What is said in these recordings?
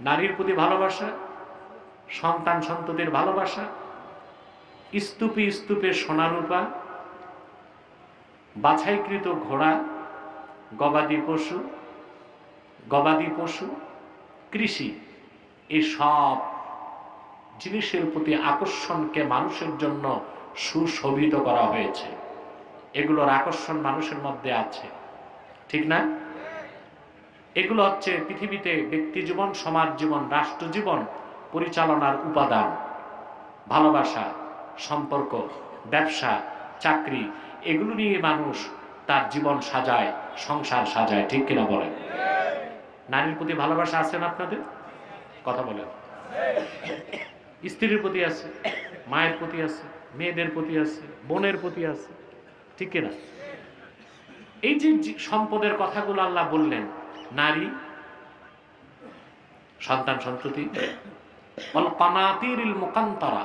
নারীর প্রতি ভালোবাসা, সন্তান সন্ততির ভালোবাসা, স্তূপে স্তূপে সোনারূপা বাছাইকৃত ঘোড়া, গবাদি পশু গবাদি পশু, কৃষি এই সব জিনিসের প্রতি আকর্ষণকে মানুষের জন্য সুশোভিত করা হয়েছে। এগুলোর আকর্ষণ মানুষের মধ্যে আছে। ঠিক না? এগুলো হচ্ছে পৃথিবীতে ব্যক্তি জীবন, সমাজ জীবন, রাষ্ট্র জীবন পরিচালনার উপাদান। ভালোবাসা, সম্পর্ক, ব্যবসা, চাকরি, এগুলো নিয়ে মানুষ তার জীবন সাজায়, সংসার সাজায়, ঠিক কিনা বলেন? নারীর প্রতি ভালোবাসা আছেন আপনাদের? কথা বলেন। স্ত্রীর প্রতি আছে, মায়ের প্রতি আছে, মেয়েদের প্রতি আছে, বোনের প্রতি আছে, ঠিক কিনা? এই যে সম্পদের কথাগুলো আল্লাহ বললেন নারী, সন্তান সন্ততি মুকান্তরা।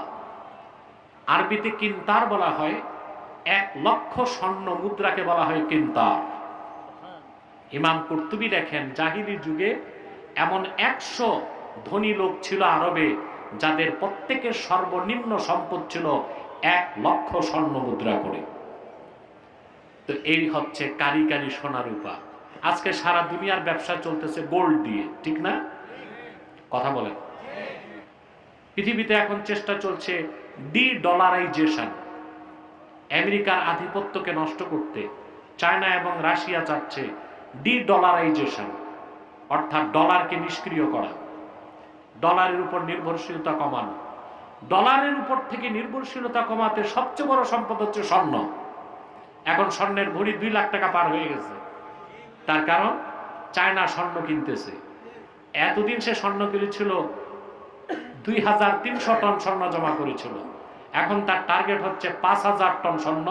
আরবিতে কিন্তার বলা হয়, এক লক্ষ স্বর্ণ মুদ্রাকে বলা হয় কিন্তার। ইমাম কুর্তুবি দেখেন, জাহিলি যুগে এমন একশো ধনী লোক ছিল আরবে, যাদের প্রত্যেকের সর্বনিম্ন সম্পদ ছিল এক লক্ষ স্বর্ণ মুদ্রা করে। তো এই হচ্ছে কারি কারি সোনা রূপা আজকে সারা দুনিয়ার ব্যবসা চলতেছে গোল্ড দিয়ে, ঠিক না? কথা বলেন। পৃথিবীতে এখন চেষ্টা চলছে ডি ডলারাইজেশন আমেরিকার আধিপত্যকে নষ্ট করতে, চায়না এবং রাশিয়া চাচ্ছে ডি ডলারাইজেশন অর্থাৎ ডলারকে নিষ্ক্রিয় করা। ডলারের উপর নির্ভরশীলতা কমানো। ডলারের উপর থেকে নির্ভরশীলতা কমাতে সবচেয়ে বড় সম্পদ হচ্ছে স্বর্ণ। এখন স্বর্ণের ভরি দুই লাখ টাকা পার হয়ে গেছে। তার কারণ চায়না স্বর্ণ কিনতেছে। এতদিন সে স্বর্ণ কিনেছিল, দুই হাজার তিনশো টন স্বর্ণ জমা করেছিল। এখন তার টার্গেট হচ্ছে পাঁচ হাজার টন স্বর্ণ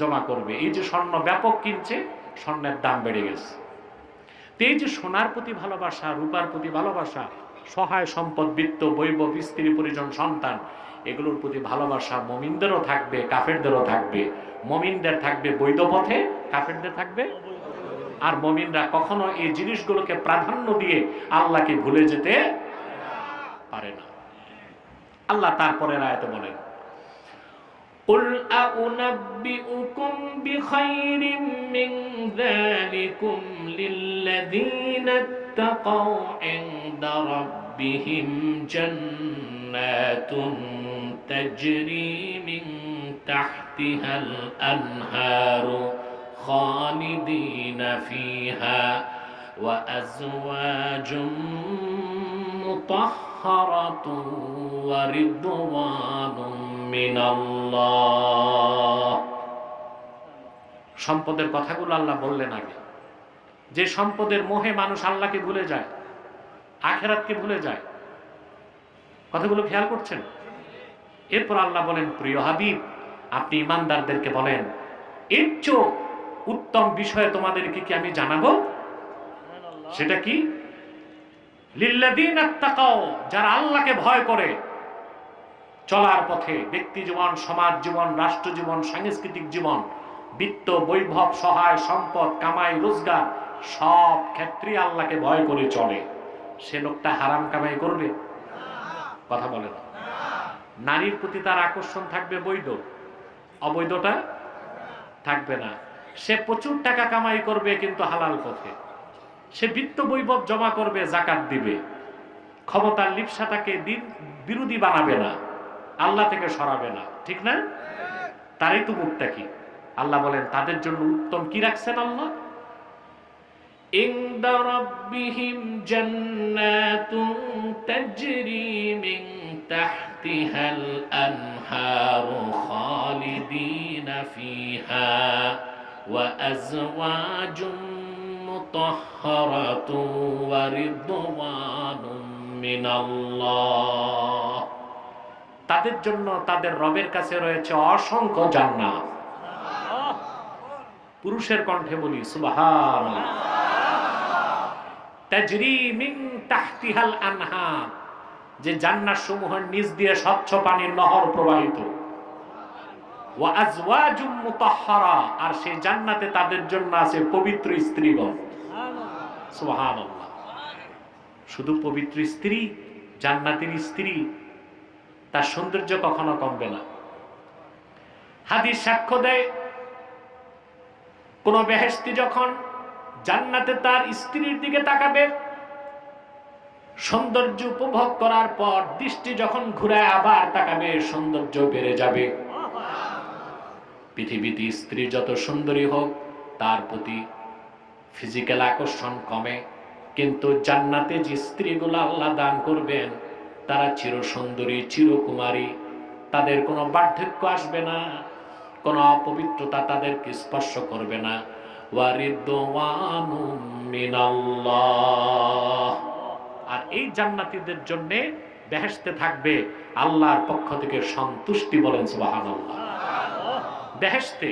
জমা করবে। এই যে স্বর্ণ ব্যাপক কিনছে, স্বর্ণের দাম বেড়ে গেছে। এই যে সোনার প্রতি ভালোবাসা, রূপার প্রতি ভালোবাসা, সহায় সম্পদ, বৃত্ত, বৈভব, স্ত্রী, পরিজন, সন্তান, এগুলোর প্রতি ভালোবাসা মমিনদেরও থাকবে, কাফেরদেরও থাকবে। মমিনদের থাকবে বৈধ পথে, কাফেরদের থাকবে আর মমিনরা কখনো এই জিনিসগুলোকে প্রাধান্য দিয়ে আল্লাহকে ভুলে যেতে পারে না আল্লাহ তারপরের আয়াতে বলেন قل أنبئكم بخير من ذلكم للذين اتقوا عند ربهم جنات تجري من تحتها الأنهار خالدين فيها وأزواج مطهرة ورضوان من الله সম্পদের কথাগুলো আল্লাহ বললেন আগে যে সম্পদের মোহে মানুষ আল্লাহকে ভুলে যায় আখেরাতকে ভুলে যায় কথাগুলো খেয়াল করছেন এরপর আল্লাহ বলেন প্রিয় হাবিব আপনি ইমানদারদেরকে বলেন এর চেয়েও উত্তম বিষয়ে তোমাদেরকে কি আমি জানাব? সেটা কি? লিল্লাদিন যারা আল্লাহকে ভয় করে চলার পথে ব্যক্তি জীবন সমাজ জীবন রাষ্ট্র জীবন সাংস্কৃতিক জীবন বিত্ত বৈভব সহায় সম্পদ কামাই রোজগার সব ক্ষেত্রে আল্লাহকে ভয় করে চলে। সে লোকটা হারাম কামাই করবে? কথা বলে না। নারীর প্রতি তার আকর্ষণ থাকবে বৈধ? অবৈধটা থাকবে না। সে প্রচুর টাকা কামাই করবে কিন্তু হালাল পথে সে বিত্ত বৈভব জমা করবে জাকাত দিবে ক্ষমতার লিপসাটাকে দিন বিরোধী বানাবে না আল্লাহ থেকে সরাবে না ঠিক না তারই তো মুখটা কি আল্লাহ বলেন তাদের জন্য উত্তম কি রাখছেন আল্লাহ عند ربهم جنات تجري من تحتها الأنهار خالدين فيها وأزواج مطهرة ورضوان من الله তাদের জন্য তাদের রবের কাছে রয়েছে অসংখ্য জান্নাত পুরুষের কণ্ঠে বলি সুবহান তাজরি মিন তাহতিহাল আনহার যে জান্নাত সমূহের নিচ দিয়ে স্বচ্ছ পানির নহর প্রবাহিত ওয়া আজওয়াজুম মুতাহহারা আর সে জান্নাতে তাদের জন্য আছে পবিত্র স্ত্রীগণ। শুধু পবিত্র স্ত্রী, জান্নাতের স্ত্রী, তার সৌন্দর্য কখনো কমবে না। হাদিস সাক্ষ্য দেয়, কোন বেহেস্তি যখন জান্নাতে তার স্ত্রীর দিকে তাকাবে, সৌন্দর্য উপভোগ করার পর দৃষ্টি যখন ঘুরে আবার তাকাবে, সৌন্দর্য বেড়ে যাবে। পৃথিবীতে স্ত্রী যত সুন্দরী হোক, তার প্রতি ফিজিক্যাল আকর্ষণ কমে। কিন্তু জান্নাতে যে স্ত্রীগুলো আল্লাহ দান করবেন, তারা চির সুন্দরী চিরকুমারী, তাদের কোনো বার্ধক্য আসবে না, কোনো অপবিত্রতা তাদেরকে স্পর্শ করবে না। আর এই জান্নাতীদের জন্যে বেহেশতে থাকবে আল্লাহর পক্ষ থেকে সন্তুষ্টি বলেন সুবহানাল্লাহ। বেহেশতে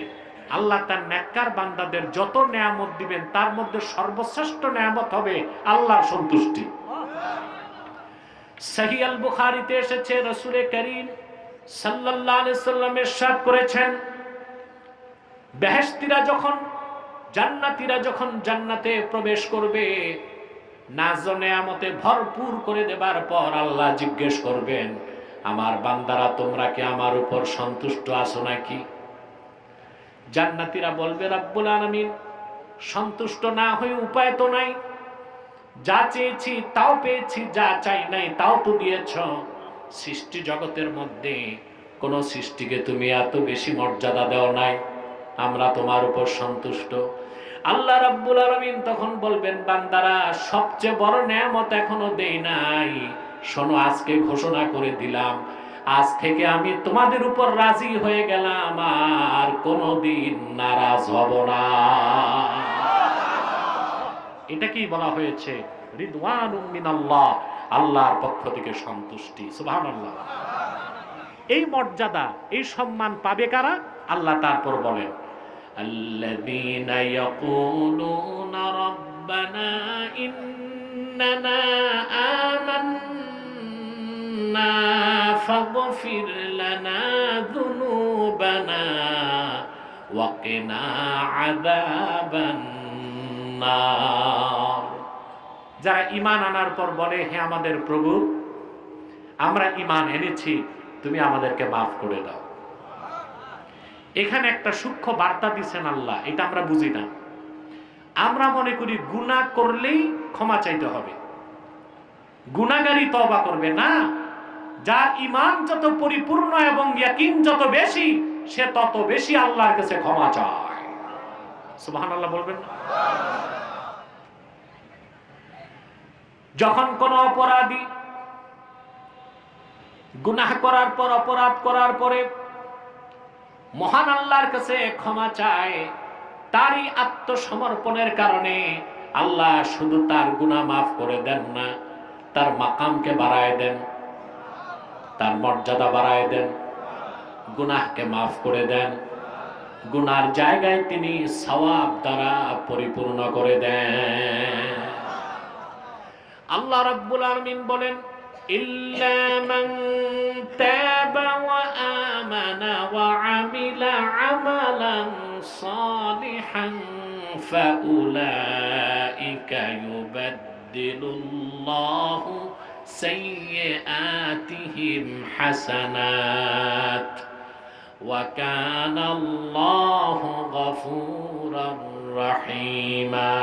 আল্লাহ তার নেককার বান্দাদের যত নেয়ামত দিবেন, তার মধ্যে সর্বশ্রেষ্ঠ নেয়ামত হবে আল্লাহর সন্তুষ্টি। সহি আল বুখারিতে এসেছে, রসুলে করিম আলাইহি সাল্লাম ইরশাদ করেছেন, বেহেশতিরা যখন, জান্নাতীরা যখন জান্নাতে প্রবেশ করবে নাজ নেয়ামতে ভরপুর করে দেবার পর আল্লাহ জিজ্ঞেস করবেন, আমার বান্দারা, তোমরা কি আমার উপর সন্তুষ্ট আছো নাকি? জান্নাতীরা বলবে, রাব্বুল আলামিন, সন্তুষ্ট না হয়ে উপায় তো নাই। যা চেয়েছি তাও পেয়েছি, যা চাই নাই তাও তো দিয়েছ। সৃষ্টি জগতের মধ্যে কোন সৃষ্টিকে তুমি এত বেশি মর্যাদা দেও নাই। আমরা তোমার উপর সন্তুষ্ট। আল্লাহ রাব্বুল আলামিন তখন বলবেন, বান্দারা, সবচেয়ে বড় নেয়ামত এখনও দেই নাই। শোনো, আজকে ঘোষণা করে দিলাম আজ থেকে আমি তোমাদের উপর রাজি হয়ে গেলাম আর কোনোদিন নারাজ হব না এটা কি বলা হয়েছে রিদওয়ানুম মিনাল্লাহ আল্লাহর পক্ষ থেকে সন্তুষ্টি সুবহানাল্লাহ এই মর্যাদা এই সম্মান পাবে কারা আল্লাহ তারপর বলেন الذين يقولون ربنا إننا آمنا فاغفر لنا ذنوبنا وقنا عذاب النار যারা ইমান আনার পর বলে হে আমাদের প্রভু আমরা ইমান এনেছি তুমি আমাদেরকে মাফ করে দাও এখানে একটা সূক্ষ্ম বার্তা দিচ্ছেন আল্লাহ এটা আমরা বুঝি না আমরা মনে করি গুণা করলেই ক্ষমা চাইতে হবে গুণাগারী তবা করবে না যার ইমান যত পরিপূর্ণ এবং ইয়াকিন যত বেশি, সে তত বেশি আল্লাহর কাছে ক্ষমা চায়। সুবহান আল্লাহ বলবেন যখন কোন অপরাধী গুনাহ করার পর, অপরাধ করার পরে মহান আল্লাহর কাছে ক্ষমা চায়, তারই আত্মসমর্পণের কারণে আল্লাহ শুধু তার গুনাহ মাফ করে দেন না, তার মাকামকে বাড়ায় দেন। তার মর্যাদা বাড়ায় দেন, গুনাহকে মাফ করে দেন। গুনার জায়গায় তিনি সওয়াব দ্বারা পরিপূর্ণ করে দেন। আল্লাহ রাব্বুল আলামিন বলেন, ইল্লা মান তাবা ওয়া আমানা ওয়া আমিলা আমালান সালিহান ফাউলাইকা ইউবাদদিলুল্লাহু سيئاتهم حسنات. وكان الله غفورا رحيما.